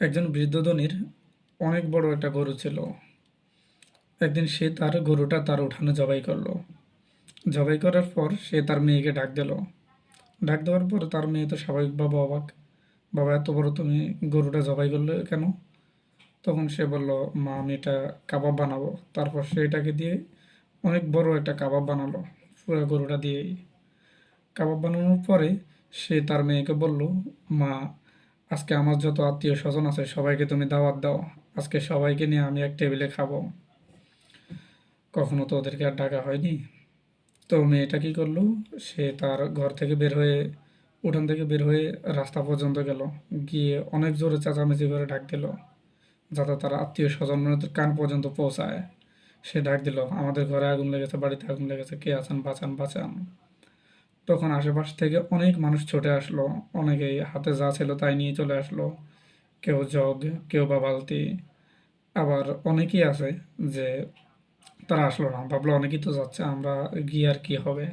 একজন বৃদ্ধ ধনির অনেক বড় একটা গরু ছিল। একদিন সে তার গরুটা তার উঠানে জবাই করল। জবাই করার পর সে তার মেয়েকে ডাক দিল। ডাক দেওয়ার পর তার মেয়ে তো স্বাভাবিকভাবে অবাক। বাবা, এত বড় তুমি গরুটা জবাই করলে কেন? তখন সে বলল, মা, আমি এটা কাবাব বানাবো। তারপর সে এটাকে দিয়ে অনেক বড় একটা কাবাব বানালো, পুরো গরুটা দিয়েই। কাবাব বানানোর পরে সে তার মেয়েকে বলল, মা আজকে আমার যত আত্মীয় স্বজন আছে, সবাইকে তুমি দাওয়াত দাও। আজকে সবাইকে নিয়ে আমি এক টেবিলে খাব। কখনো তো ওদেরকে আর ডাকা হয়নি। তো মেয়েটা কী করল? সে তার ঘর থেকে বের হয়ে, উঠান থেকে বের হয়ে রাস্তা পর্যন্ত গেল। গিয়ে অনেক জোরে চেঁচামেচি করে ডাক দিল, যাতে তার আত্মীয় স্বজনের কান পর্যন্ত পৌঁছায়। সে ডাক দিল, আমাদের ঘরে আগুন লেগেছে, বাড়িতে আগুন লেগেছে, কে আছেন? বাঁচান বাঁচান। তখন আশেপাশ থেকে অনেক মানুষ ছুটে আসলো। অনেকেই হাতে যা ছিল তাই নিয়ে চলে আসলো। কেউ জগ, কেউ বা বালতি। আবার অনেকেই আছে যে তারা আসলো না। ভাবলো অনেকেই তো যাচ্ছে, আমরা গিয়ে আর কি হবে?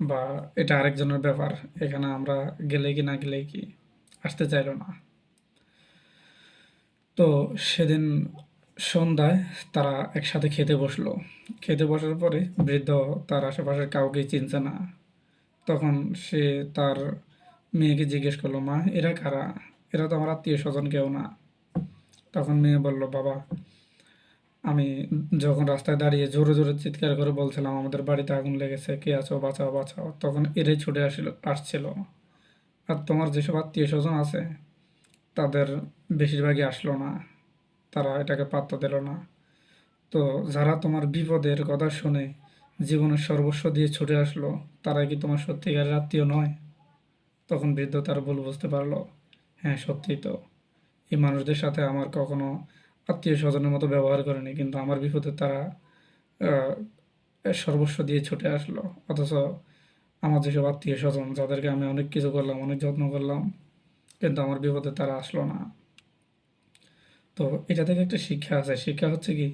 বা এটা আরেকজনের ব্যাপার, এখানে আমরা গেলে কি না গেলে কি? আসতে চাইলো না। তো সেদিন সন্ধ্যায় তারা একসাথে খেতে বসল। খেতে বসার পরে বৃদ্ধ তার আশেপাশের কাউকেই চিনছে না। তখন সে তার মেয়েকে জিজ্ঞেস করল, মা, এরা কারা? এরা তো আমার আত্মীয় স্বজন, কেউ না। তখন মেয়ে বলল, বাবা, আমি যখন রাস্তায় দাঁড়িয়ে জোরে জোরে চিৎকার করে বলছিলাম, আমাদের বাড়িতে আগুন লেগেছে, কে আছো, বাঁচাও বাঁচাও, তখন এরাই ছুটে আসিল, আসছিল। আর তোমার যেসব আত্মীয় স্বজন আছে, তাদের বেশিরভাগই আসলো না, তারা এটাকে পাত্তা দিল না। তো যারা তোমার বিপদের কথা শুনে জীবনের সর্বস্ব দিয়ে ছুটে আসলো তারা কি তোমার সত্যিকারের আত্মীয় নয়? তখন বৃদ্ধ তার ভুল বুঝতে পারল। হ্যাঁ সত্যিই তো। এই মানুষদের সাথে আমার কখনো আত্মীয় স্বজনের মতো ব্যবহার করেনি, কিন্তু আমার বিপদে তারা সর্বস্ব দিয়ে ছুটে আসলো। অথচ আমার যেসব আত্মীয় স্বজন যাদেরকে আমি অনেক কিছু করলাম, অনেক যত্ন করলাম, কিন্তু আমার বিপদে তারা আসলো না। তো এটা থেকে একটা শিক্ষা আছে। শিক্ষা হচ্ছে কি,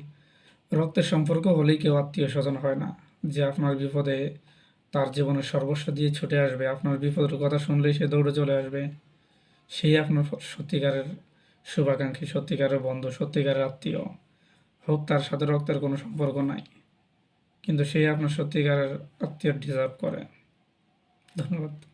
রক্তের সম্পর্ক হলেই কেউ আত্মীয় স্বজন হয় না। যে আপনার বিপদে তার জীবনের সর্বস্ব দিয়ে ছুটে আসবে। আপনার বিপদের কথা শুনলেই সে দৌড়ে চলে আসবে। সেই আপনার সত্যিকারের শুভাকাঙ্ক্ষী, সত্যিকারের বন্ধু, সত্যিকারের আত্মীয়, হোক তার সাথে রক্তের কোনো সম্পর্ক নাই। কিন্তু সেই আপনার সত্যিকারের আত্মীয় ডিজার্ভ করে। ধন্যবাদ।